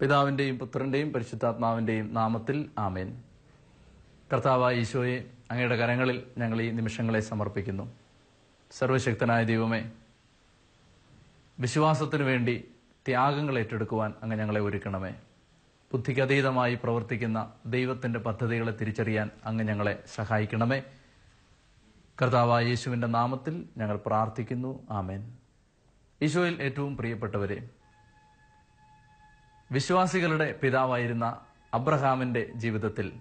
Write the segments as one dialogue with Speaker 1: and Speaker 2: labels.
Speaker 1: പിതാവിന്റെയും പുത്രന്റെയും പരിശുദ്ധാത്മാവിന്റെയും നാമത്തിൽ ആമേൻ. കർത്താവായ ഈശോയെ അങ്ങയുടെ കരങ്ങളിൽ ഞങ്ങൾ ഈ നിമിഷങ്ങളെ സമർപ്പിക്കുന്നു. സർവശക്തനായ ദൈവമേ വിശ്വാസത്തിനു വേണ്ടി ത്യാഗങ്ങൾ ഏറ്റെടുക്കുവാൻ അങ്ങ് ഞങ്ങളെ ഒരുക്കണമേ. ബുദ്ധിക്കതീതമായി പ്രവർത്തിക്കുന്ന ദൈവത്തിന്റെ പദ്ധതികളെ തിരിച്ചറിയാൻ അങ്ങ് ഞങ്ങളെ സഹായിക്കണമേ. കർത്താവായ യേശുവിന്റെ നാമത്തിൽ ഞങ്ങൾ പ്രാർത്ഥിക്കുന്നു. ആമേൻ. ഈശോയിൽ ഏറ്റവും പ്രിയപ്പെട്ടവരെ വിശ്വാസികളുടെ പിതാവായിരുന്ന അബ്രഹാമിന്റെ ജീവിതത്തിൽ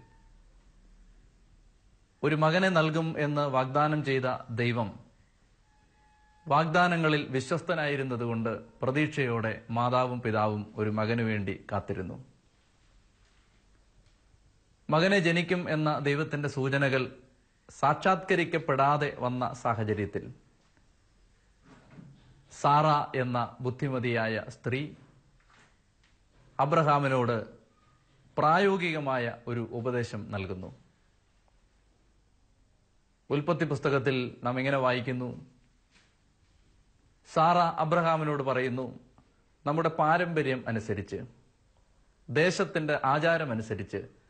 Speaker 1: ഒരു മകനെ നൽകും എന്ന് വാഗ്ദാനം ചെയ്ത ദൈവം വാഗ്ദാനങ്ങളിൽ വിശ്വസ്തനായിരുന്നതുകൊണ്ട് പ്രതീക്ഷയോടെ മാതാവും പിതാവും ഒരു മകനു വേണ്ടി കാത്തിരുന്നു. മകനെ ജനിക്കും എന്ന ദൈവത്തിന്റെ സൂചനകൾ സാക്ഷാത്കരിക്കപ്പെടാതെ വന്ന സാഹചര്യത്തിൽ സാറ എന്ന ബുദ്ധിമതിയായ സ്ത്രീ അബ്രഹാമിനോട് പ്രായോഗികമായ ഒരു ഉപദേശം നൽകുന്നു. ഉൽപ്പത്തി പുസ്തകത്തിൽ നാം ഇങ്ങനെ വായിക്കുന്നു. സാറ അബ്രഹാമിനോട് പറയുന്നു നമ്മുടെ പാരമ്പര്യം അനുസരിച്ച് ദേശത്തിന്റെ ആചാരമനുസരിച്ച്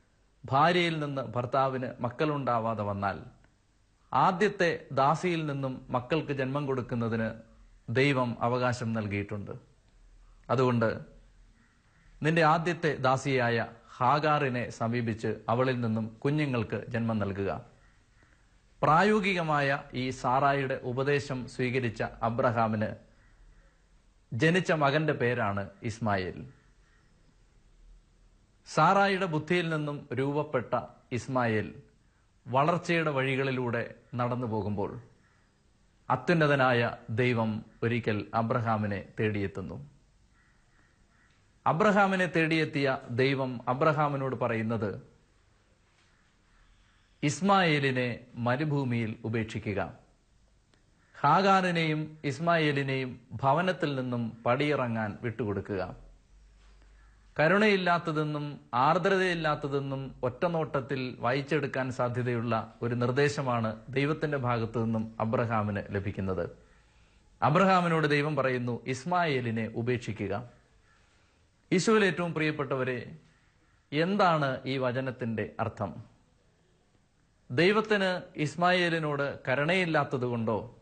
Speaker 1: ഭാര്യയിൽ നിന്ന് ഭർത്താവിന് മക്കളുണ്ടാവാതെ വന്നാൽ ആദ്യത്തെ ദാസിയിൽ നിന്നും മക്കൾക്ക് ജന്മം കൊടുക്കുന്നതിന് ദൈവം അവകാശം നൽകിയിട്ടുണ്ട്. അതുകൊണ്ട് നിന്റെ ആദ്യത്തെ ദാസിയായ ഹാഗാറിനെ സമീപിച്ച് അവളിൽ നിന്നും കുഞ്ഞുങ്ങൾക്ക് ജന്മം നൽകുക. പ്രായോഗികമായ ഈ സാറായിയുടെ ഉപദേശം സ്വീകരിച്ച അബ്രഹാമിന് ജനിച്ച മകന്റെ പേരാണ് ഇസ്മായിൽ. സാറായുടെ ബുദ്ധിയിൽ നിന്നും രൂപപ്പെട്ട ഇസ്മായേൽ വളർച്ചയുടെ വഴികളിലൂടെ നടന്നു പോകുമ്പോൾ അത്യുന്നതനായ ദൈവം ഒരിക്കൽ അബ്രഹാമിനെ തേടിയെത്തുന്നു. അബ്രഹാമിനെ തേടിയെത്തിയ ദൈവം അബ്രഹാമിനോട് പറയുന്നത് ഇസ്മായേലിനെ മരുഭൂമിയിൽ ഉപേക്ഷിക്കുക. ഹാഗാറിനെയും ഇസ്മായേലിനെയും ഭവനത്തിൽ നിന്നും പടിയിറങ്ങാൻ വിട്ടുകൊടുക്കുക. കരുണയില്ലാത്തതെന്നും ആർദ്രതയില്ലാത്തതെന്നും ഒറ്റനോട്ടത്തിൽ വായിച്ചെടുക്കാൻ സാധ്യതയുള്ള ഒരു നിർദ്ദേശമാണ് ദൈവത്തിന്റെ ഭാഗത്തു നിന്നും അബ്രഹാമിന് ലഭിക്കുന്നത്. അബ്രഹാമിനോട് ദൈവം പറയുന്നു ഇസ്മായേലിനെ ഉപേക്ഷിക്കുക. യേശുവിൽ ഏറ്റവും പ്രിയപ്പെട്ടവരെ എന്താണ് ഈ വചനത്തിന്റെ അർത്ഥം? ദൈവത്തിന് ഇസ്മായേലിനോട് കരുണയില്ലാത്തതുകൊണ്ടോ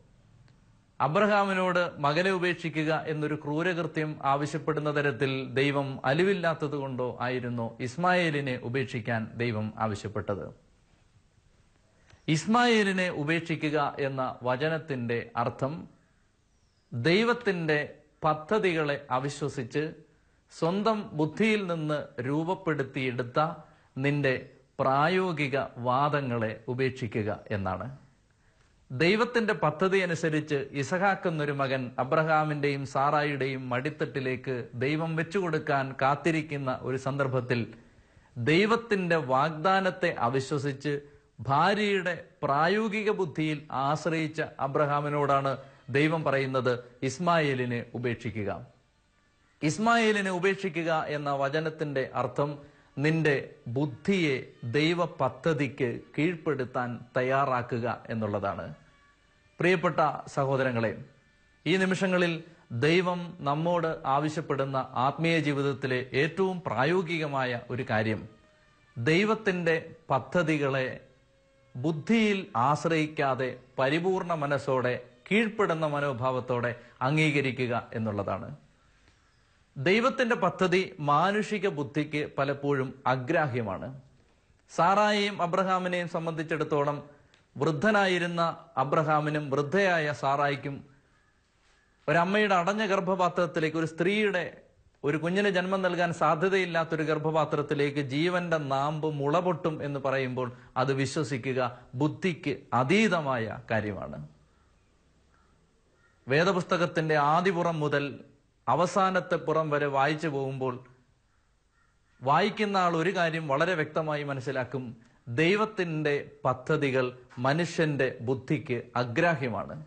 Speaker 1: അബ്രഹാമിനോട് മകനെ ഉപേക്ഷിക്കുക എന്നൊരു ക്രൂരകൃത്യം ആവശ്യപ്പെടുന്ന തരത്തിൽ ദൈവം അലിവില്ലാത്തതുകൊണ്ടോ ആയിരുന്നു ഇസ്മായേലിനെ ഉപേക്ഷിക്കാൻ ദൈവം ആവശ്യപ്പെട്ടത്. ഇസ്മായേലിനെ ഉപേക്ഷിക്കുക എന്ന വചനത്തിന്റെ അർത്ഥം ദൈവത്തിന്റെ പദ്ധതികളെ അവിശ്വസിച്ച് സ്വന്തം ബുദ്ധിയിൽ നിന്ന് രൂപപ്പെടുത്തിയെടുത്ത നിന്റെ പ്രായോഗിക വാദങ്ങളെ ഉപേക്ഷിക്കുക എന്നാണ്. ദൈവത്തിന്റെ പദ്ധതി അനുസരിച്ച് ഇസഹാക്ക് എന്നൊരു മകൻ അബ്രഹാമിന്റെയും സാറായുടെയും മടിത്തട്ടിലേക്ക് ദൈവം വെച്ചുകൊടുക്കാൻ കാത്തിരിക്കുന്ന ഒരു സന്ദർഭത്തിൽ ദൈവത്തിന്റെ വാഗ്ദാനത്തെ അവിശ്വസിച്ച് ഭാര്യയുടെ പ്രായോഗിക ബുദ്ധിയിൽ ആശ്രയിച്ച അബ്രഹാമിനോടാണ് ദൈവം പറയുന്നത് ഇസ്മായേലിനെ ഉപേക്ഷിക്കുക. ഇസ്മായേലിനെ ഉപേക്ഷിക്കുക എന്ന വചനത്തിന്റെ അർത്ഥം നിന്റെ ബുദ്ധിയെ ദൈവ പദ്ധതിക്ക് കീഴ്പ്പെടുത്താൻ തയ്യാറാക്കുക എന്നുള്ളതാണ്. പ്രിയപ്പെട്ട സഹോദരങ്ങളെ ഈ നിമിഷങ്ങളിൽ ദൈവം നമ്മോട് ആവശ്യപ്പെടുന്ന ആത്മീയ ജീവിതത്തിലെ ഏറ്റവും പ്രായോഗികമായ ഒരു കാര്യം ദൈവത്തിന്റെ പദ്ധതികളെ ബുദ്ധിയിൽ ആശ്രയിക്കാതെ പരിപൂർണ മനസ്സോടെ കീഴ്പ്പെടുന്ന മനോഭാവത്തോടെ അംഗീകരിക്കുക എന്നുള്ളതാണ്. ദൈവത്തിന്റെ പദ്ധതി മാനുഷിക ബുദ്ധിക്ക് പലപ്പോഴും അഗ്രാഹ്യമാണ്. സാറായെയും അബ്രഹാമിനെയും സംബന്ധിച്ചിടത്തോളം വൃദ്ധനായിരുന്ന അബ്രഹാമിനും വൃദ്ധയായ സാറായിക്കും ഒരമ്മയുടെ അടഞ്ഞ ഗർഭപാത്രത്തിലേക്ക് ഒരു സ്ത്രീയുടെ ഒരു കുഞ്ഞിന് ജന്മം നൽകാൻ സാധ്യതയില്ലാത്തൊരു ഗർഭപാത്രത്തിലേക്ക് ജീവന്റെ നാമ്പ് മുളപൊട്ടും എന്ന് പറയുമ്പോൾ അത് വിശ്വസിക്കുക ബുദ്ധിക്ക് അതീതമായ കാര്യമാണ്. വേദപുസ്തകത്തിന്റെ ആദിപുറം മുതൽ അവസാനത്തെ പുറം വരെ വായിച്ചു പോകുമ്പോൾ വായിക്കുന്ന ആൾ ഒരു കാര്യം വളരെ വ്യക്തമായി മനസ്സിലാക്കും. ദൈവത്തിന്റെ പദ്ധതികൾ മനുഷ്യന്റെ ബുദ്ധിക്ക് അഗ്രാഹ്യമാണ്.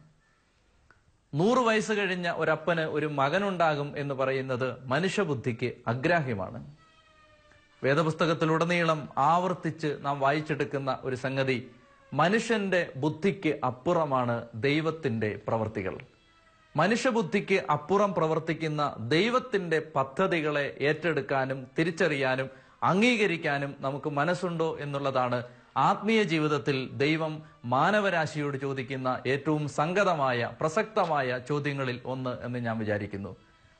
Speaker 1: നൂറ് വയസ്സ് കഴിഞ്ഞ ഒരപ്പന് ഒരു മകനുണ്ടാകും എന്ന് പറയുന്നത് മനുഷ്യബുദ്ധിക്ക് അഗ്രാഹ്യമാണ്. വേദപുസ്തകത്തിലുടനീളം ആവർത്തിച്ച് നാം വായിച്ചെടുക്കുന്ന ഒരു സംഗതി മനുഷ്യന്റെ ബുദ്ധിക്ക് അപ്പുറമാണ് ദൈവത്തിന്റെ പ്രവർത്തികൾ. മനുഷ്യബുദ്ധിക്ക് അപ്പുറം പ്രവർത്തിക്കുന്ന ദൈവത്തിന്റെ പദ്ധതികളെ ഏറ്റെടുക്കാനും തിരിച്ചറിയാനും അംഗീകരിക്കാനും നമുക്ക് മനസ്സുണ്ടോ എന്നുള്ളതാണ് ആത്മീയ ജീവിതത്തിൽ ദൈവം മാനവരാശിയോട് ചോദിക്കുന്ന ഏറ്റവും സംഗതമായ പ്രസക്തമായ ചോദ്യങ്ങളിൽ ഒന്ന് എന്ന് ഞാൻ വിചാരിക്കുന്നു.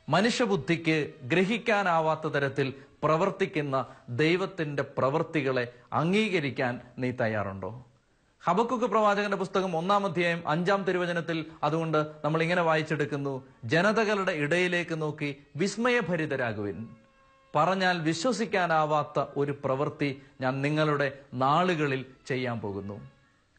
Speaker 1: മനുഷ്യബുദ്ധിക്ക് ഗ്രഹിക്കാനാവാത്ത തരത്തിൽ പ്രവർത്തിക്കുന്ന ദൈവത്തിന്റെ പ്രവൃത്തികളെ അംഗീകരിക്കാൻ നീ തയ്യാറുണ്ടോ? ഹബക്കുക്ക് പ്രവാചകന്റെ പുസ്തകം ഒന്നാം അധ്യായം അഞ്ചാം തിരുവചനത്തിൽ അതുകൊണ്ട് നമ്മൾ ഇങ്ങനെ വായിച്ചെടുക്കുന്നു ജനതകളുടെ ഇടയിലേക്ക് നോക്കി വിസ്മയഭരിതരാകുവിൻ. പറഞ്ഞാൽ വിശ്വസിക്കാനാവാത്ത ഒരു പ്രവൃത്തി ഞാൻ നിങ്ങളുടെ നാളുകളിൽ ചെയ്യാൻ പോകുന്നു.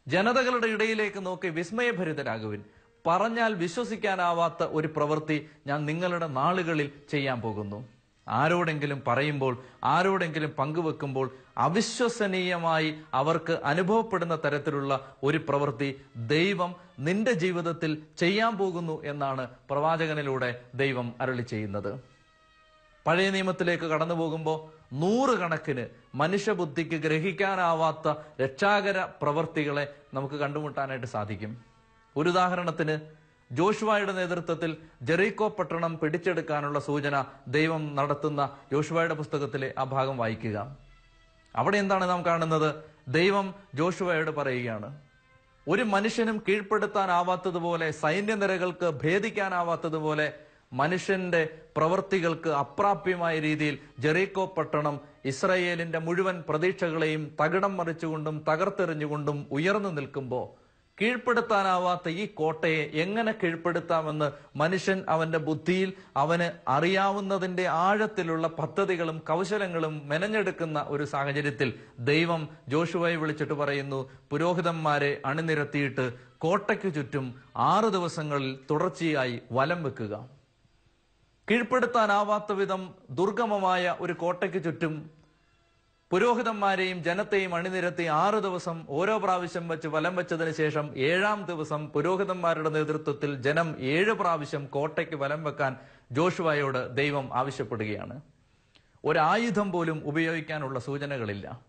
Speaker 1: ജനതകളുടെ ഇടയിലേക്ക് നോക്കി വിസ്മയഭരിതരാകുവിൻ. പറഞ്ഞാൽ വിശ്വസിക്കാനാവാത്ത ഒരു പ്രവൃത്തി ഞാൻ നിങ്ങളുടെ നാളുകളിൽ ചെയ്യാൻ പോകുന്നു. ആരോടെങ്കിലും പറയുമ്പോൾ ആരോടെങ്കിലും പങ്കുവെക്കുമ്പോൾ അവിശ്വസനീയമായി അവർക്ക് അനുഭവപ്പെടുന്ന തരത്തിലുള്ള ഒരു പ്രവൃത്തി ദൈവം നിന്റെ ജീവിതത്തിൽ ചെയ്യാൻ പോകുന്നു എന്നാണ് പ്രവാചകനിലൂടെ ദൈവം അരളി ചെയ്യുന്നത്. പഴയ നിയമത്തിലേക്ക് കടന്നു പോകുമ്പോൾ നൂറുകണക്കിന് മനുഷ്യബുദ്ധിക്ക് ഗ്രഹിക്കാനാവാത്ത രക്ഷാകര പ്രവൃത്തികളെ നമുക്ക് കണ്ടുമുട്ടാനായിട്ട് സാധിക്കും. ഒരു ഉദാഹരണത്തിന് ജോഷുവായുടെ നേതൃത്വത്തിൽ ജെറീക്കോ പട്ടണം പിടിച്ചെടുക്കാനുള്ള സൂചന ദൈവം നടത്തുന്ന ജോഷുവായുടെ പുസ്തകത്തിലെ ആ ഭാഗം വായിക്കുക. അവിടെ എന്താണ് നാം കാണുന്നത്? ദൈവം ജോഷുവയോട് പറയുകയാണ്. ഒരു മനുഷ്യനും കീഴ്പ്പെടുത്താനാവാത്തതുപോലെ സൈന്യനിരകൾക്ക് ഭേദിക്കാനാവാത്തതുപോലെ മനുഷ്യന്റെ പ്രവൃത്തികൾക്ക് അപ്രാപ്യമായ രീതിയിൽ ജെറീക്കോ പട്ടണം ഇസ്രയേലിന്റെ മുഴുവൻ പ്രതീക്ഷകളെയും തകിടം മറിച്ചുകൊണ്ടും തകർത്തെറിഞ്ഞുകൊണ്ടും ഉയർന്നു നിൽക്കുമ്പോൾ കീഴ്പ്പെടുത്താനാവാത്ത ഈ കോട്ടയെ എങ്ങനെ കീഴ്പ്പെടുത്താമെന്ന് മനുഷ്യൻ അവന്റെ ബുദ്ധിയിൽ അവന് അറിയാവുന്നതിന്റെ ആഴത്തിലുള്ള പദ്ധതികളും കൗശലങ്ങളും മെനഞ്ഞെടുക്കുന്ന ഒരു സാഹചര്യത്തിൽ ദൈവം ജോഷുവയെ വിളിച്ചിട്ട് പറയുന്നു പുരോഹിതന്മാരെ അണിനിരത്തിയിട്ട് കോട്ടയ്ക്ക് ചുറ്റും ആറ് ദിവസങ്ങളിൽ തുടർച്ചയായി വലം വെക്കുക. കീഴ്പ്പെടുത്താനാവാത്ത വിധം ദുർഗമമായ ഒരു കോട്ടയ്ക്ക് ചുറ്റും പുരോഹിതന്മാരെയും ജനത്തെയും അണിനിരത്തി ആറു ദിവസം ഓരോ പ്രാവശ്യം വെച്ച് വലം വെച്ചതിന് ശേഷം ഏഴാം ദിവസം പുരോഹിതന്മാരുടെ നേതൃത്വത്തിൽ ജനം ഏഴ് പ്രാവശ്യം കോട്ടയ്ക്ക് വലം വെക്കാൻ ജോഷുവായോട് ദൈവം ആവശ്യപ്പെടുകയാണ്. ഒരായുധം പോലും ഉപയോഗിക്കാനുള്ള സൂചനകളില്ല.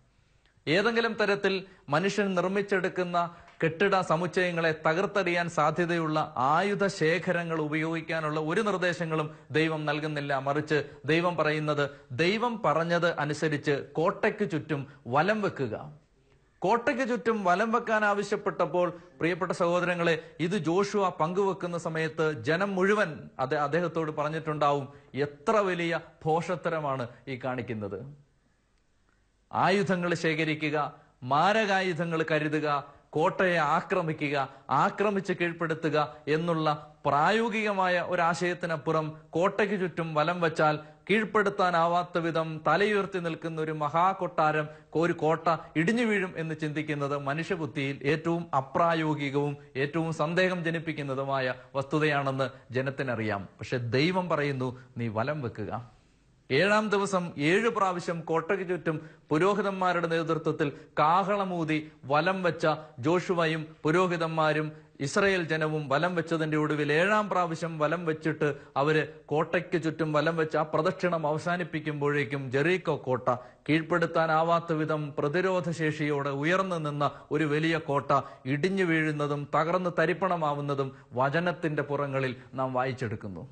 Speaker 1: ഏതെങ്കിലും തരത്തിൽ മനുഷ്യൻ നിർമ്മിച്ചെടുക്കുന്ന കെട്ടിട സമുച്ചയങ്ങളെ തകർത്തെറിയാൻ സാധ്യതയുള്ള ആയുധ ശേഖരങ്ങൾ ഉപയോഗിക്കാനുള്ള ഒരു നിർദ്ദേശങ്ങളും ദൈവം നൽകുന്നില്ല. മറിച്ച് ദൈവം പറയുന്നത് ദൈവം പറഞ്ഞത് അനുസരിച്ച് കോട്ടയ്ക്ക് ചുറ്റും വലം വെക്കുക. കോട്ടയ്ക്ക് ചുറ്റും വലം വെക്കാൻ ആവശ്യപ്പെട്ടപ്പോൾ പ്രിയപ്പെട്ട സഹോദരങ്ങളെ ഇത് ജോഷുവ പങ്കുവെക്കുന്ന സമയത്ത് ജനം മുഴുവൻ അത് അദ്ദേഹത്തോട് പറഞ്ഞിട്ടുണ്ടാവും എത്ര വലിയ ഭോഷത്തരമാണ് ഈ കാണിക്കുന്നത്. ആയുധങ്ങൾ ശേഖരിക്കുക മാരകായുധങ്ങൾ കരുതുക കോട്ടയെ ആക്രമിക്കുക ആക്രമിച്ച് കീഴ്പ്പെടുത്തുക എന്നുള്ള പ്രായോഗികമായ ഒരാശയത്തിനപ്പുറം കോട്ടയ്ക്ക് ചുറ്റും വലം വച്ചാൽ കീഴ്പ്പെടുത്താനാവാത്ത വിധം തലയുയർത്തി നിൽക്കുന്ന ഒരു മഹാകൊട്ടാരം ഒരു കോട്ട ഇടിഞ്ഞു വീഴും എന്ന് ചിന്തിക്കുന്നത് മനുഷ്യബുദ്ധിയിൽ ഏറ്റവും അപ്രായോഗികവും ഏറ്റവും സന്ദേഹം ജനിപ്പിക്കുന്നതുമായ വസ്തുതയാണെന്ന് ജനത്തിനറിയാം. പക്ഷെ ദൈവം പറയുന്നു നീ വലം വെക്കുക. ഏഴാം ദിവസം ഏഴ് പ്രാവശ്യം കോട്ടയ്ക്ക് ചുറ്റും പുരോഹിതന്മാരുടെ നേതൃത്വത്തിൽ കാഹളമൂതി വലം വെച്ച ജോഷുവയും പുരോഹിതന്മാരും ഇസ്രയേൽ ജനവും വലം വെച്ചതിന്റെ ഒടുവിൽ ഏഴാം പ്രാവശ്യം വലം വെച്ചിട്ട് അവർ കോട്ടയ്ക്ക് ചുറ്റും വലം വെച്ച് ആ പ്രദക്ഷിണം അവസാനിപ്പിക്കുമ്പോഴേക്കും ജെറീക്കോ കോട്ട കീഴ്പ്പെടുത്താനാവാത്ത വിധം പ്രതിരോധ ശേഷിയോടെ ഉയർന്നു നിന്ന ഒരു വലിയ കോട്ട ഇടിഞ്ഞു വീഴുന്നതും തകർന്ന് തരിപ്പണമാവുന്നതും വചനത്തിന്റെ പുറങ്ങളിൽ നാം വായിച്ചെടുക്കുന്നു.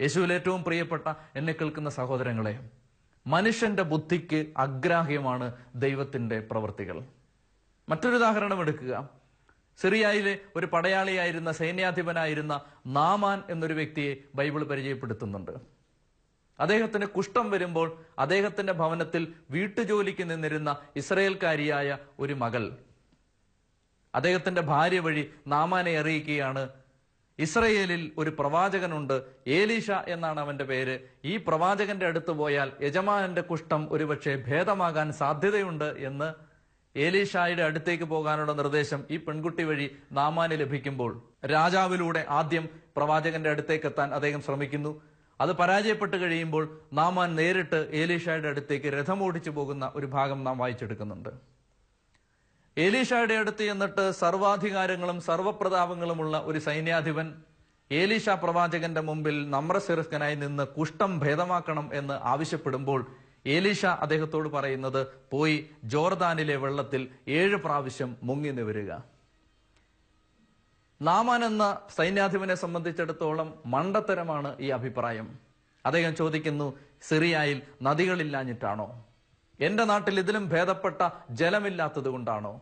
Speaker 1: യേശുവിൽ ഏറ്റവും പ്രിയപ്പെട്ട എന്നെ കേൾക്കുന്ന സഹോദരങ്ങളെ മനുഷ്യന്റെ ബുദ്ധിക്ക് അഗ്രാഹ്യമാണ് ദൈവത്തിന്റെ പ്രവൃത്തികൾ. മറ്റൊരു ഉദാഹരണം എടുക്കുക. സിറിയയിലെ ഒരു പടയാളിയായിരുന്ന സൈന്യാധിപനായിരുന്ന നാമാൻ എന്നൊരു വ്യക്തിയെ ബൈബിൾ പരിചയപ്പെടുത്തുന്നുണ്ട്. അദ്ദേഹത്തിന് കുഷ്ഠം വരുമ്പോൾ അദ്ദേഹത്തിന്റെ ഭവനത്തിൽ വീട്ടുജോലിക്ക് നിന്നിരുന്ന ഇസ്രയേൽക്കാരിയായ ഒരു മകൾ. അദ്ദേഹത്തിന്റെ ഭാര്യ വഴി നാമാനെ അറിയിക്കുകയാണ് ഇസ്രയേലിൽ ഒരു പ്രവാചകനുണ്ട് ഏലീഷ എന്നാണ് അവന്റെ പേര്. ഈ പ്രവാചകന്റെ അടുത്ത് പോയാൽ യജമാനന്റെ കുഷ്ഠം ഒരുപക്ഷെ ഭേദമാകാൻ സാധ്യതയുണ്ട് എന്ന് ഏലീഷായുടെ അടുത്തേക്ക് പോകാനുള്ള നിർദ്ദേശം ഈ പെൺകുട്ടി വഴി നാമാന് ലഭിക്കുമ്പോൾ. രാജാവിലൂടെ ആദ്യം പ്രവാചകന്റെ അടുത്തേക്ക് എത്താൻ അദ്ദേഹം ശ്രമിക്കുന്നു. അത് പരാജയപ്പെട്ട് കഴിയുമ്പോൾ നാമാൻ നേരിട്ട് ഏലീഷായുടെ അടുത്തേക്ക് രഥമോടിച്ചു പോകുന്ന ഒരു ഭാഗം നാം വായിച്ചെടുക്കുന്നുണ്ട്. ഏലീഷയുടെ അടുത്ത് ചെന്നിട്ട് സർവാധികാരങ്ങളും സർവപ്രതാപങ്ങളുമുള്ള ഒരു സൈന്യാധിപൻ ഏലീഷ പ്രവാചകന്റെ മുമ്പിൽ നമ്രശിരസ്കനായി നിന്ന് കുഷ്ഠം ഭേദമാക്കണം എന്ന് ആവശ്യപ്പെടുമ്പോൾ ഏലീഷ അദ്ദേഹത്തോട് പറയുന്നത് പോയി ജോർദാനിലെ വെള്ളത്തിൽ ഏഴ് പ്രാവശ്യം മുങ്ങി നിവരുക. നാമാൻ എന്ന സൈന്യാധിപനെ സംബന്ധിച്ചിടത്തോളം മണ്ടത്തരമാണ് ഈ അഭിപ്രായം. അദ്ദേഹം ചോദിക്കുന്നു സിറിയയിൽ നദികളില്ലാഞ്ഞിട്ടാണോ? എന്റെ നാട്ടിൽ ഇതിലും ഭേദപ്പെട്ട ജലമില്ലാത്തത് കൊണ്ടാണോ?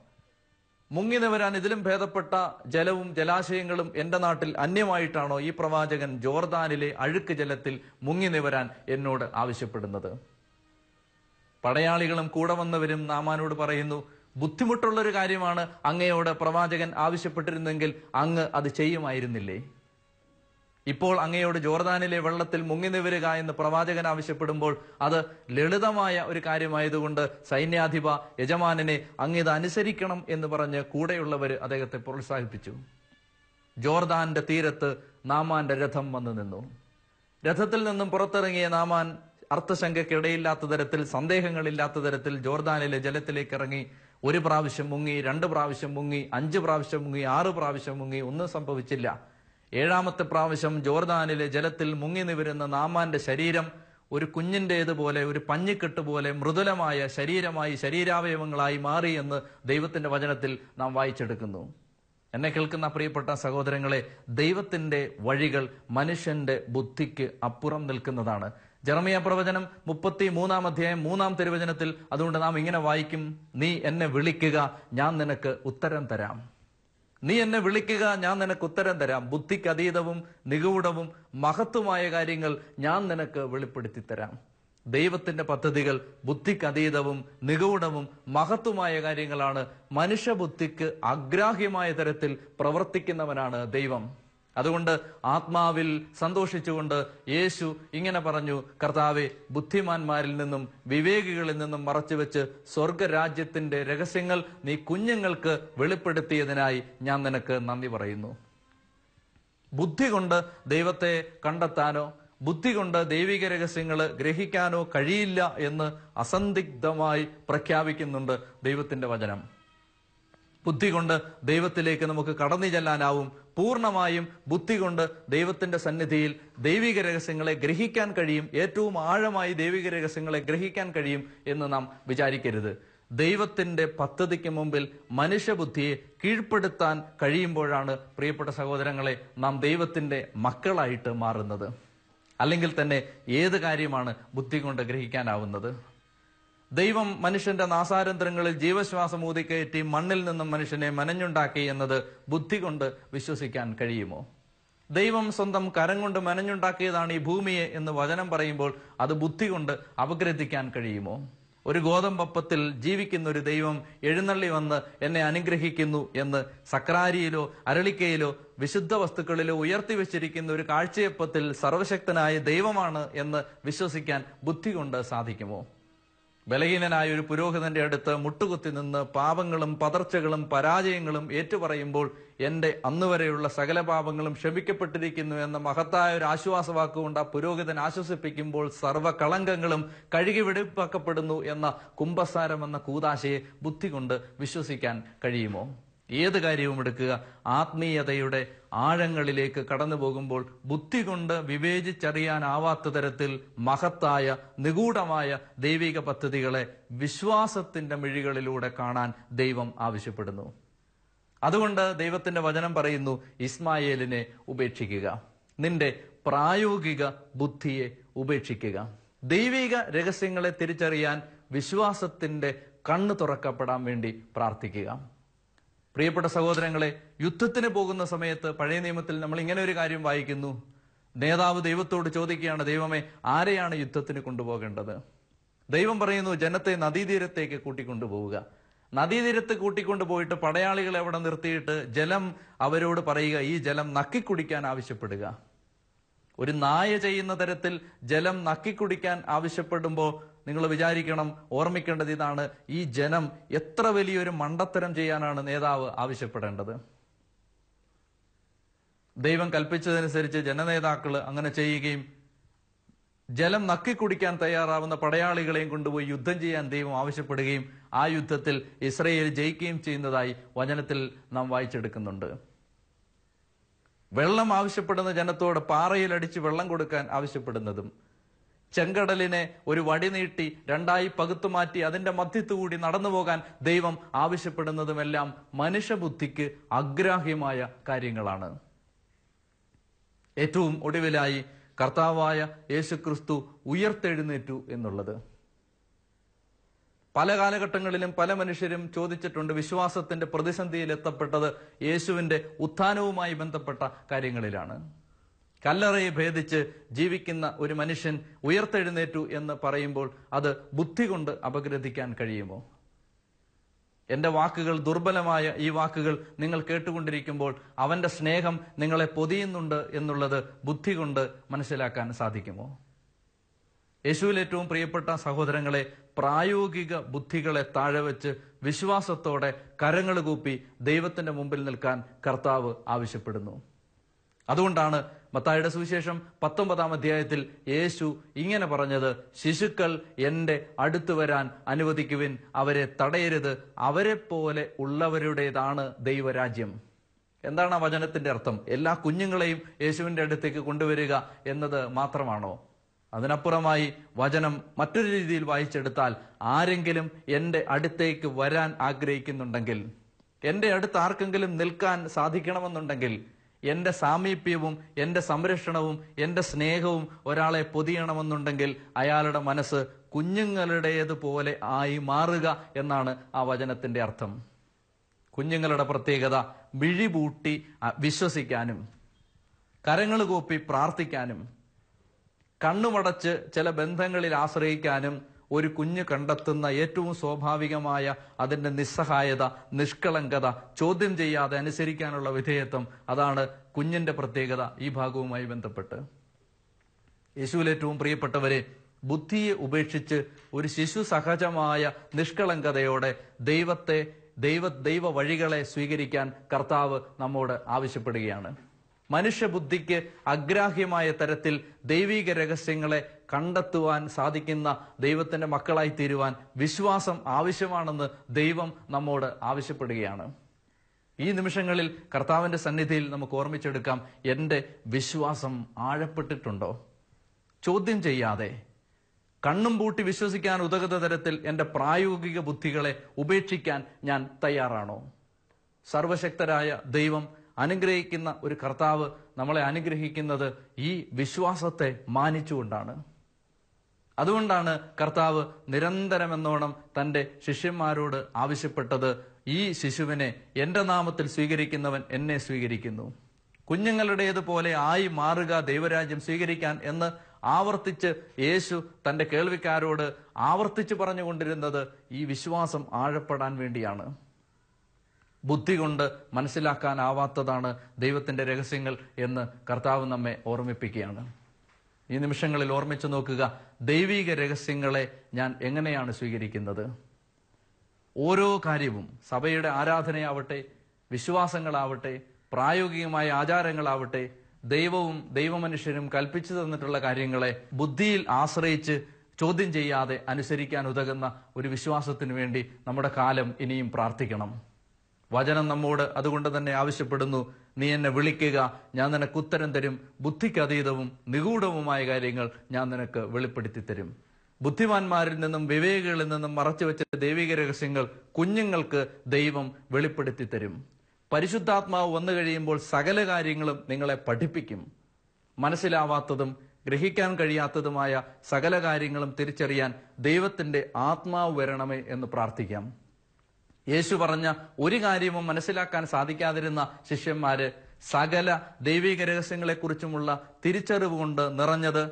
Speaker 1: മുങ്ങി നിവരാൻ ഇതിലും ഭേദപ്പെട്ട ജലവും ജലാശയങ്ങളും എന്റെ നാട്ടിൽ അന്യമായിട്ടാണോ ഈ പ്രവാചകൻ ജോർദാനിലെ അഴുക്ക് ജലത്തിൽ മുങ്ങി നിവരാൻ എന്നോട് ആവശ്യപ്പെടുന്നത്? പടയാളികളും കൂടെ വന്നവരും നാമാനോട് പറയുന്നു ബുദ്ധിമുട്ടുള്ള ഒരു കാര്യമാണ് അങ്ങയോട് പ്രവാചകൻ ആവശ്യപ്പെട്ടിരുന്നെങ്കിൽ അങ്ങ് അത് ചെയ്യുമായിരുന്നില്ലേ? ഇപ്പോൾ അങ്ങയോട് ജോർദാനിലെ വെള്ളത്തിൽ മുങ്ങി നിവരുക എന്ന് പ്രവാചകൻ ആവശ്യപ്പെടുമ്പോൾ അത് ലളിതമായ ഒരു കാര്യമായതുകൊണ്ട് സൈന്യാധിപ യജമാനനെ ഇത് അനുസരിക്കണം എന്ന് പറഞ്ഞ് കൂടെയുള്ളവർ അദ്ദേഹത്തെ പ്രോത്സാഹിപ്പിച്ചു. ജോർദാന്റെ തീരത്ത് നാമാന്റെ രഥം വന്നു നിന്നു. രഥത്തിൽ നിന്നും പുറത്തിറങ്ങിയ നാമാൻ അർത്ഥശങ്കയ്ക്കിടയില്ലാത്ത തരത്തിൽ സന്ദേഹങ്ങളില്ലാത്ത തരത്തിൽ ജോർദാനിലെ ജലത്തിലേക്ക് ഇറങ്ങി ഒരു പ്രാവശ്യം മുങ്ങി രണ്ട് പ്രാവശ്യം മുങ്ങി അഞ്ച് പ്രാവശ്യം മുങ്ങി ആറ് പ്രാവശ്യം മുങ്ങി ഒന്നും സംഭവിച്ചില്ല. ഏഴാമത്തെ പ്രാവശ്യം ജോർദാനിലെ ജലത്തിൽ മുങ്ങി നിവരുന്ന നാമാന്റെ ശരീരം ഒരു കുഞ്ഞിന്റേതുപോലെ ഒരു പഞ്ഞിക്കെട്ട് പോലെ മൃദുലമായ ശരീരമായി ശരീരാവയവങ്ങളായി മാറി എന്ന് ദൈവത്തിന്റെ വചനത്തിൽ നാം വായിച്ചെടുക്കുന്നു. എന്നെ കേൾക്കുന്ന പ്രിയപ്പെട്ട സഹോദരങ്ങളെ ദൈവത്തിന്റെ വഴികൾ മനുഷ്യന്റെ ബുദ്ധിക്ക് അപ്പുറം നിൽക്കുന്നതാണ്. ജർമിയ പ്രവചനം മുപ്പത്തി മൂന്നാം അധ്യായം മൂന്നാം തിരുവചനത്തിൽ അതുകൊണ്ട് നാം ഇങ്ങനെ വായിക്കും നീ എന്നെ വിളിക്കുക ഞാൻ നിനക്ക് ഉത്തരം തരാം. നീ എന്നെ വിളിക്കുക ഞാൻ നിനക്ക് ഉത്തരം തരാം. ബുദ്ധിക്ക് അതീതവും നിഗൂഢവും മഹത്വമായ കാര്യങ്ങൾ ഞാൻ നിനക്ക് വെളിപ്പെടുത്തി തരാം. ദൈവത്തിന്റെ പദ്ധതികൾ ബുദ്ധിക്ക് അതീതവും നിഗൂഢവും മഹത്വമായ കാര്യങ്ങളാണ്. മനുഷ്യബുദ്ധിക്ക് അഗ്രാഹ്യമായ തരത്തിൽ പ്രവർത്തിക്കുന്നവനാണ് ദൈവം. അതുകൊണ്ട് ആത്മാവിൽ സന്തോഷിച്ചുകൊണ്ട് യേശു ഇങ്ങനെ പറഞ്ഞു കർത്താവെ ബുദ്ധിമാന്മാരിൽ നിന്നും വിവേകികളിൽ നിന്നും മറച്ചുവെച്ച് സ്വർഗരാജ്യത്തിന്റെ രഹസ്യങ്ങൾ നീ കുഞ്ഞുങ്ങൾക്ക് വെളിപ്പെടുത്തിയതിനായി ഞാൻ നിനക്ക് നന്ദി പറയുന്നു. ബുദ്ധി കൊണ്ട് ദൈവത്തെ കണ്ടെത്താനോ ബുദ്ധി കൊണ്ട് ദൈവിക രഹസ്യങ്ങൾ ഗ്രഹിക്കാനോ കഴിയില്ല എന്ന് അസന്ദിഗ്ധമായി പ്രഖ്യാപിക്കുന്നുണ്ട് ദൈവത്തിന്റെ വചനം. ബുദ്ധി കൊണ്ട് ദൈവത്തിലേക്ക് നമുക്ക് കടന്നു ചെല്ലാനാവും. പൂർണമായും ബുദ്ധി കൊണ്ട് ദൈവത്തിന്റെ സന്നിധിയിൽ ദൈവിക രഹസ്യങ്ങളെ ഗ്രഹിക്കാൻ കഴിയും. ഏറ്റവും ആഴമായി ദൈവിക രഹസ്യങ്ങളെ ഗ്രഹിക്കാൻ കഴിയും എന്ന് നാം വിചാരിക്കരുത്. ദൈവത്തിന്റെ പദ്ധതിക്ക് മുമ്പിൽ മനുഷ്യബുദ്ധിയെ കീഴ്പ്പെടുത്താൻ കഴിയുമ്പോഴാണ് പ്രിയപ്പെട്ട സഹോദരങ്ങളെ നാം ദൈവത്തിന്റെ മക്കളായിട്ട് മാറുന്നത്. അല്ലെങ്കിൽ തന്നെ ഏത് കാര്യമാണ് ബുദ്ധി കൊണ്ട് ഗ്രഹിക്കാനാവുന്നത്? ദൈവം മനുഷ്യന്റെ നാസാരന്ധ്രങ്ങളിൽ ജീവശ്വാസം ഊതിക്കയറ്റി മണ്ണിൽ നിന്നും മനുഷ്യനെ മനഞ്ഞുണ്ടാക്കി എന്നത് ബുദ്ധി കൊണ്ട് വിശ്വസിക്കാൻ കഴിയുമോ? ദൈവം സ്വന്തം കരം കൊണ്ട് മനഞ്ഞുണ്ടാക്കിയതാണ് ഈ ഭൂമിയെ എന്ന് വചനം പറയുമ്പോൾ അത് ബുദ്ധി കൊണ്ട് അപഗ്രഥിക്കാൻ കഴിയുമോ? ഒരു ഗോതമ്പപ്പത്തിൽ ജീവിക്കുന്ന ഒരു ദൈവം എഴുന്നള്ളി വന്ന് എന്നെ അനുഗ്രഹിക്കുന്നു എന്ന് സക്രാരിയിലോ അരളിക്കയിലോ വിശുദ്ധ വസ്തുക്കളിലോ ഉയർത്തി വെച്ചിരിക്കുന്ന ഒരു കാഴ്ചയപ്പത്തിൽ സർവശക്തനായ ദൈവമാണ് എന്ന് വിശ്വസിക്കാൻ ബുദ്ധി കൊണ്ട് സാധിക്കുമോ? ബലഹീനനായ ഒരു പുരോഹിതന്റെ അടുത്ത് മുട്ടുകുത്തി നിന്ന് പാപങ്ങളും പതർച്ചകളും പരാജയങ്ങളും ഏറ്റുപറയുമ്പോൾ എന്റെ അന്നുവരെയുള്ള സകല പാപങ്ങളും ക്ഷമിക്കപ്പെട്ടിരിക്കുന്നു എന്ന മഹത്തായ ഒരു ആശ്വാസവാക്കുകൊണ്ട് ആ പുരോഹിതൻ ആശ്വസിപ്പിക്കുമ്പോൾ സർവകളങ്കങ്ങളും കഴുകി വെടിപ്പാക്കപ്പെടുന്നു എന്ന കുംഭസാരം എന്ന കൂതാശയെ ബുദ്ധി കൊണ്ട് വിശ്വസിക്കാൻ കഴിയുമോ? ഏത് കാര്യവും എടുക്കുക. ആത്മീയതയുടെ ആഴങ്ങളിലേക്ക് കടന്നു പോകുമ്പോൾ ബുദ്ധി കൊണ്ട് വിവേചിച്ചറിയാനാവാത്ത തരത്തിൽ മഹത്തായ നിഗൂഢമായ ദൈവിക പദ്ധതികളെ വിശ്വാസത്തിന്റെ മിഴികളിലൂടെ കാണാൻ ദൈവം ആവശ്യപ്പെടുന്നു. അതുകൊണ്ട് ദൈവത്തിന്റെ വചനം പറയുന്നു ഇസ്മായേലിനെ ഉപേക്ഷിക്കുക. നിന്റെ പ്രായോഗിക ബുദ്ധിയെ ഉപേക്ഷിക്കുക. ദൈവിക രഹസ്യങ്ങളെ തിരിച്ചറിയാൻ വിശ്വാസത്തിന്റെ കണ്ണു തുറക്കപ്പെടാൻ വേണ്ടി പ്രാർത്ഥിക്കുക. പ്രിയപ്പെട്ട സഹോദരങ്ങളെ യുദ്ധത്തിന് പോകുന്ന സമയത്ത് പഴയ നിയമത്തിൽ നമ്മൾ ഇങ്ങനെ ഒരു കാര്യം വായിക്കുന്നു. നേതാവ് ദൈവത്തോട് ചോദിക്കുകയാണ് ദൈവമേ ആരെയാണ് യുദ്ധത്തിന് കൊണ്ടുപോകേണ്ടത്? ദൈവം പറയുന്നു ജനത്തെ നദീതീരത്തേക്ക് കൂട്ടിക്കൊണ്ടുപോവുക. നദീതീരത്ത് കൂട്ടിക്കൊണ്ടുപോയിട്ട് പടയാളികളെ അവിടെ നിർത്തിയിട്ട് ജലം അവരോട് പറയുക ഈ ജലം നക്കിക്കുടിക്കാൻ ആവശ്യപ്പെടുക. ഒരു നായ ചെയ്യുന്ന തരത്തിൽ ജലം നക്കിക്കുടിക്കാൻ ആവശ്യപ്പെടുമ്പോൾ നിങ്ങൾ വിചാരിക്കണം ഓർമ്മിക്കേണ്ടത് ഇതാണ് ഈ ജനം എത്ര വലിയൊരു മണ്ടത്തരം ചെയ്യാനാണ് നേതാവ് ആവശ്യപ്പെടേണ്ടത്? ദൈവം കൽപ്പിച്ചതനുസരിച്ച് ജനനേതാക്കൾ അങ്ങനെ ചെയ്യുകയും ജലം നക്കി കുടിക്കാൻ തയ്യാറാവുന്ന പടയാളികളെയും കൊണ്ടുപോയി യുദ്ധം ചെയ്യാൻ ദൈവം ആവശ്യപ്പെടുകയും ആ യുദ്ധത്തിൽ ഇസ്രയേൽ ജയിക്കുകയും ചെയ്യുന്നതായി വചനത്തിൽ നാം വായിച്ചെടുക്കുന്നുണ്ട്. വെള്ളം ആവശ്യപ്പെടുന്ന ജനത്തോട് പാറയിൽ അടിച്ച് വെള്ളം കൊടുക്കാൻ ആവശ്യപ്പെടുന്നതും ചെങ്കടലിനെ ഒരു വടി നീട്ടി രണ്ടായി പകുത്തു മാറ്റി അതിന്റെ മധ്യത്തുകൂടി നടന്നു പോകാൻ ദൈവം ആവശ്യപ്പെടുന്നതുമെല്ലാം മനുഷ്യബുദ്ധിക്ക് അഗ്രാഹ്യമായ കാര്യങ്ങളാണ്. ഏറ്റവും ഒടുവിലായി കർത്താവായ യേശുക്രിസ്തു ഉയർത്തെഴുന്നേറ്റു എന്നുള്ളത്. പല കാലഘട്ടങ്ങളിലും പല മനുഷ്യരും ചോദിച്ചിട്ടുണ്ട് വിശ്വാസത്തിന്റെ പ്രതിസന്ധിയിൽ എത്തപ്പെട്ടത് യേശുവിന്റെ ഉത്ഥാനവുമായി ബന്ധപ്പെട്ട കാര്യങ്ങളിലാണ്. കല്ലറയെ ഭേദിച്ച് ജീവിക്കുന്ന ഒരു മനുഷ്യൻ ഉയർത്തെഴുന്നേറ്റു എന്ന് പറയുമ്പോൾ അത് ബുദ്ധി കൊണ്ട് അപഗ്രഥിക്കാൻ കഴിയുമോ? എന്റെ വാക്കുകൾ ദുർബലമായ ഈ വാക്കുകൾ നിങ്ങൾ കേട്ടുകൊണ്ടിരിക്കുമ്പോൾ അവന്റെ സ്നേഹം നിങ്ങളെ പൊതിയുന്നുണ്ട് എന്നുള്ളത് ബുദ്ധി കൊണ്ട് മനസ്സിലാക്കാൻ സാധിക്കുമോ? യേശുവിൽ ഏറ്റവും പ്രിയപ്പെട്ട സഹോദരങ്ങളെ പ്രായോഗിക ബുദ്ധികളെ താഴെ വെച്ച് വിശ്വാസത്തോടെ കരങ്ങൾ കൂപ്പി ദൈവത്തിന്റെ മുമ്പിൽ നിൽക്കാൻ കർത്താവ് ആവശ്യപ്പെടുന്നു. അതുകൊണ്ടാണ് മത്തായുടെ സുവിശേഷം പത്തൊമ്പതാം അധ്യായത്തിൽ യേശു ഇങ്ങനെ പറഞ്ഞത് ശിശുക്കൾ എന്റെ അടുത്തു വരാൻ അനുവദിക്കുവിൻ അവരെ തടയരുത് അവരെ പോലെ ഉള്ളവരുടേതാണ് ദൈവരാജ്യം. എന്താണ് ആ വചനത്തിന്റെ അർത്ഥം? എല്ലാ കുഞ്ഞുങ്ങളെയും യേശുവിന്റെ അടുത്തേക്ക് കൊണ്ടുവരിക എന്നത് മാത്രമാണോ? അതിനപ്പുറമായി വചനം മറ്റൊരു രീതിയിൽ വായിച്ചെടുത്താൽ ആരെങ്കിലും എന്റെ അടുത്തേക്ക് വരാൻ ആഗ്രഹിക്കുന്നുണ്ടെങ്കിൽ എന്റെ അടുത്ത് ആർക്കെങ്കിലും നിൽക്കാൻ സാധിക്കണമെന്നുണ്ടെങ്കിൽ എന്റെ സാമീപ്യവും എന്റെ സംരക്ഷണവും എന്റെ സ്നേഹവും ഒരാളെ പൊതിയണമെന്നുണ്ടെങ്കിൽ അയാളുടെ മനസ്സ് കുഞ്ഞുങ്ങളുടേതുപോലെ ആയി മാറുക എന്നാണ് ആ വചനത്തിന്റെ അർത്ഥം. കുഞ്ഞുങ്ങളുടെ പ്രത്യേകത വിഴിപൂട്ടി വിശ്വസിക്കാനും കരങ്ങൾ കൂപ്പി പ്രാർത്ഥിക്കാനും കണ്ണുമടച്ച് ചില ബന്ധങ്ങളിൽ ആശ്രയിക്കാനും ഒരു കുഞ്ഞ് കണ്ടെത്തുന്ന ഏറ്റവും സ്വാഭാവികമായ അതിന്റെ നിസ്സഹായത നിഷ്കളങ്കത ചോദ്യം ചെയ്യാതെ അനുസരിക്കാനുള്ള വിധേയത്വം അതാണ് കുഞ്ഞിന്റെ പ്രത്യേകത ഈ ഭാഗവുമായി ബന്ധപ്പെട്ട്. യേശുവിൽ ഏറ്റവും പ്രിയപ്പെട്ടവരെ ബുദ്ധിയെ ഉപേക്ഷിച്ച് ഒരു ശിശു സഹജമായ നിഷ്കളങ്കതയോടെ ദൈവത്തെ ദൈവ ദൈവ വഴികളെ സ്വീകരിക്കാൻ കർത്താവ് നമ്മോട് ആവശ്യപ്പെടുകയാണ്. മനുഷ്യബുദ്ധിക്ക് അഗ്രാഹ്യമായ തരത്തിൽ ദൈവിക രഹസ്യങ്ങളെ കണ്ടെത്തുവാൻ സാധിക്കുന്ന ദൈവത്തിന്റെ മക്കളായി തീരുവാൻ വിശ്വാസം ആവശ്യമാണെന്ന് ദൈവം നമ്മോട് ആവശ്യപ്പെടുകയാണ്. ഈ നിമിഷങ്ങളിൽ കർത്താവിന്റെ സന്നിധിയിൽ നമുക്ക് ഓർമ്മിച്ചെടുക്കാം എന്റെ വിശ്വാസം ആഴപ്പെട്ടിട്ടുണ്ടോ? ചോദ്യം ചെയ്യാതെ കണ്ണും പൂട്ടി വിശ്വസിക്കാൻ ഉതകുന്ന തരത്തിൽ എന്റെ പ്രായോഗിക ബുദ്ധികളെ ഉപേക്ഷിക്കാൻ ഞാൻ തയ്യാറാണോ? സർവശക്തരായ ദൈവം അനുഗ്രഹിക്കുന്ന ഒരു കർത്താവ് നമ്മളെ അനുഗ്രഹിക്കുന്നത് ഈ വിശ്വാസത്തെ മാനിച്ചുകൊണ്ടാണ്. അതുകൊണ്ടാണ് കർത്താവ് നിരന്തരമെന്നോണം തന്റെ ശിഷ്യന്മാരോട് ആവശ്യപ്പെട്ടത് ഈ ശിശുവിനെ എന്റെ നാമത്തിൽ സ്വീകരിക്കുന്നവൻ എന്നെ സ്വീകരിക്കുന്നു. കുഞ്ഞുങ്ങളുടേതുപോലെ ആയി മാറുക ദൈവരാജ്യം സ്വീകരിക്കാൻ എന്ന് ആവർത്തിച്ച് യേശു തന്റെ കേൾവിക്കാരോട് ആവർത്തിച്ച് പറഞ്ഞുകൊണ്ടിരുന്നത് ഈ വിശ്വാസം ആഴപ്പെടാൻ വേണ്ടിയാണ്. ബുദ്ധി കൊണ്ട് മനസ്സിലാക്കാനാവാത്തതാണ് ദൈവത്തിന്റെ രഹസ്യങ്ങൾ എന്ന് കർത്താവ് നമ്മെ ഓർമ്മിപ്പിക്കുകയാണ്. ഈ നിമിഷങ്ങളിൽ ഓർമ്മിച്ചു നോക്കുക ദൈവിക രഹസ്യങ്ങളെ ഞാൻ എങ്ങനെയാണ് സ്വീകരിക്കുന്നത്? ഓരോ കാര്യവും സഭയുടെ ആരാധനയാവട്ടെ വിശ്വാസങ്ങളാവട്ടെ പ്രായോഗികമായ ആചാരങ്ങളാവട്ടെ ദൈവവും ദൈവമനുഷ്യരും കൽപ്പിച്ചു തന്നിട്ടുള്ള കാര്യങ്ങളെ ബുദ്ധിയിൽ ആശ്രയിച്ച് ചോദ്യം ചെയ്യാതെ അനുസരിക്കാൻ ഉതകുന്ന ഒരു വിശ്വാസത്തിനു വേണ്ടി നമ്മുടെ കാലം ഇനിയും പ്രാർത്ഥിക്കണം. വചനം നമ്മോട് അതുകൊണ്ട് തന്നെ ആവശ്യപ്പെടുന്നു. നീ എന്നെ വിളിക്കുക. ഞാൻ നിനക്ക് ഉത്തരം തരും. ബുദ്ധിക്കതീതവും നിഗൂഢവുമായ കാര്യങ്ങൾ ഞാൻ നിനക്ക് വെളിപ്പെടുത്തി തരും. ബുദ്ധിമാന്മാരിൽ നിന്നും വിവേകികളിൽ നിന്നും മറച്ചു വെച്ച ദൈവിക രഹസ്യങ്ങൾ കുഞ്ഞുങ്ങൾക്ക് ദൈവം വെളിപ്പെടുത്തി തരും. പരിശുദ്ധാത്മാവ് വന്നു കഴിയുമ്പോൾ സകല കാര്യങ്ങളും നിങ്ങളെ പഠിപ്പിക്കും. മനസ്സിലാവാത്തതും ഗ്രഹിക്കാൻ കഴിയാത്തതുമായ സകല കാര്യങ്ങളും തിരിച്ചറിയാൻ ദൈവത്തിന്റെ ആത്മാവ് വരണമേ എന്ന് പ്രാർത്ഥിക്കാം. യേശു പറഞ്ഞ ഒരു കാര്യവും മനസ്സിലാക്കാൻ സാധിക്കാതിരുന്ന ശിഷ്യന്മാര് സകല ദൈവിക രഹസ്യങ്ങളെക്കുറിച്ചുമുള്ള തിരിച്ചറിവ് കൊണ്ട് നിറഞ്ഞത്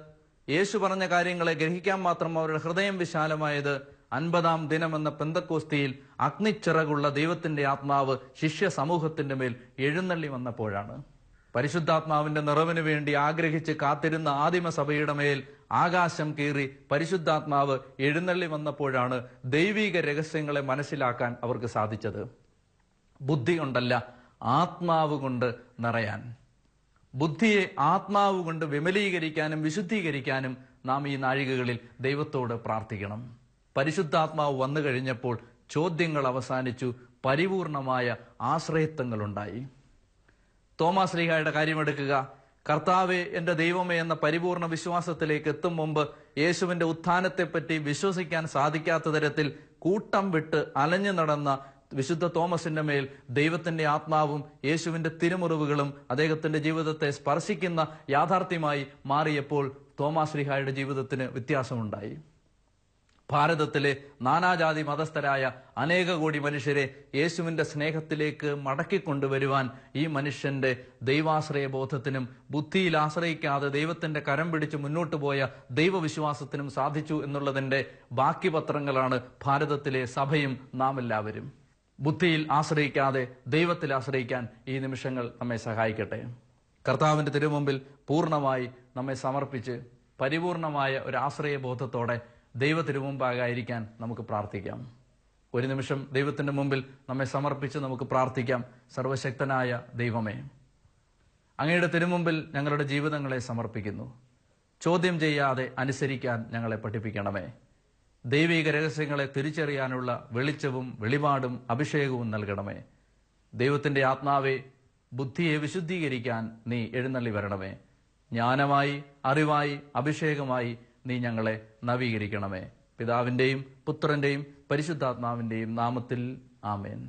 Speaker 1: യേശു പറഞ്ഞ കാര്യങ്ങളെ ഗ്രഹിക്കാൻ മാത്രം അവരുടെ ഹൃദയം വിശാലമായത് അൻപതാം എന്ന പെന്തക്കോസ്തിയിൽ അഗ്നിച്ചിറകുള്ള ദൈവത്തിന്റെ ആത്മാവ് ശിഷ്യ സമൂഹത്തിന്റെ മേൽ എഴുന്നള്ളി വന്നപ്പോഴാണ്. പരിശുദ്ധാത്മാവിന്റെ നിറവിന് വേണ്ടി ആഗ്രഹിച്ച് കാത്തിരുന്ന ആദിമസഭയുടെ മേൽ ആകാശം കീറി പരിശുദ്ധാത്മാവ് എഴുന്നള്ളി വന്നപ്പോഴാണ് ദൈവിക രഹസ്യങ്ങളെ മനസ്സിലാക്കാൻ അവർക്ക് സാധിച്ചത്. ബുദ്ധി കൊണ്ടല്ല ആത്മാവ് കൊണ്ട് നിറയാൻ. ബുദ്ധിയെ ആത്മാവ് കൊണ്ട് വിമലീകരിക്കാനും വിശുദ്ധീകരിക്കാനും നാം ഈ നാഴികകളിൽ ദൈവത്തോട് പ്രാർത്ഥിക്കണം. പരിശുദ്ധാത്മാവ് വന്നു കഴിഞ്ഞപ്പോൾ ചോദ്യങ്ങൾ അവസാനിച്ചു പരിപൂർണമായ ആശ്രയത്വങ്ങളുണ്ടായി. തോമാസ് ലീഹായുടെ കാര്യമെടുക്കുക. കർത്താവെ എന്റെ ദൈവമേ എന്ന പരിപൂർണ വിശ്വാസത്തിലേക്ക് എത്തും മുമ്പ് യേശുവിന്റെ ഉത്ഥാനത്തെപ്പറ്റി വിശ്വസിക്കാൻ സാധിക്കാത്ത തരത്തിൽ കൂട്ടം വിട്ട് അലഞ്ഞു നടന്ന വിശുദ്ധ തോമസിന്റെ മേൽ ദൈവത്തിന്റെ ആത്മാവും യേശുവിന്റെ തിരുമുറിവുകളും അദ്ദേഹത്തിന്റെ ജീവിതത്തെ സ്പർശിക്കുന്ന യാഥാർത്ഥ്യമായി മാറിയപ്പോൾ തോമാശ്രീഹായുടെ ജീവിതത്തിന് വ്യത്യാസമുണ്ടായി. ഭാരതത്തിലെ നാനാജാതി മതസ്ഥരായ അനേക കോടി മനുഷ്യരെ യേശുവിന്റെ സ്നേഹത്തിലേക്ക് മടക്കിക്കൊണ്ടുവരുവാൻ ഈ മനുഷ്യന്റെ ദൈവാശ്രയ ബോധത്തിനും ബുദ്ധിയിൽ ആശ്രയിക്കാതെ ദൈവത്തിന്റെ കരം പിടിച്ച് മുന്നോട്ടു പോയ ദൈവവിശ്വാസത്തിനും സാധിച്ചു എന്നുള്ളതിന്റെ ബാക്കി പത്രങ്ങളാണ് ഭാരതത്തിലെ സഭയും നാം എല്ലാവരും ബുദ്ധിയിൽ ആശ്രയിക്കാതെ ദൈവത്തിൽ ആശ്രയിക്കാൻ ഈ നിമിഷങ്ങൾ നമ്മെ സഹായിക്കട്ടെ. കർത്താവിന്റെ തിരുമുമ്പിൽ പൂർണമായി നമ്മെ സമർപ്പിച്ച് പരിപൂർണമായ ഒരു ആശ്രയബോധത്തോടെ ദൈവ തിരുമുമ്പാകായിരിക്കാൻ നമുക്ക് പ്രാർത്ഥിക്കാം. ഒരു നിമിഷം ദൈവത്തിന്റെ മുമ്പിൽ നമ്മെ സമർപ്പിച്ച് നമുക്ക് പ്രാർത്ഥിക്കാം. സർവശക്തനായ ദൈവമേ അങ്ങയുടെ തിരുമുമ്പിൽ ഞങ്ങളുടെ ജീവിതങ്ങളെ സമർപ്പിക്കുന്നു. ചോദ്യം ചെയ്യാതെ അനുസരിക്കാൻ ഞങ്ങളെ പഠിപ്പിക്കണമേ. ദൈവിക രഹസ്യങ്ങളെ തിരിച്ചറിയാനുള്ള വെളിച്ചവും വെളിപാടും അഭിഷേകവും നൽകണമേ. ദൈവത്തിന്റെ ആത്മാവെ ബുദ്ധിയെ വിശുദ്ധീകരിക്കാൻ നീ എഴുന്നള്ളി വരണമേ. ജ്ഞാനമായി അറിവായി അഭിഷേകമായി നീ ഞങ്ങളെ നവീകരിക്കണമേ. പിതാവിന്റെയും പുത്രന്റെയും പരിശുദ്ധാത്മാവിന്റെയും നാമത്തിൽ ആമേൻ.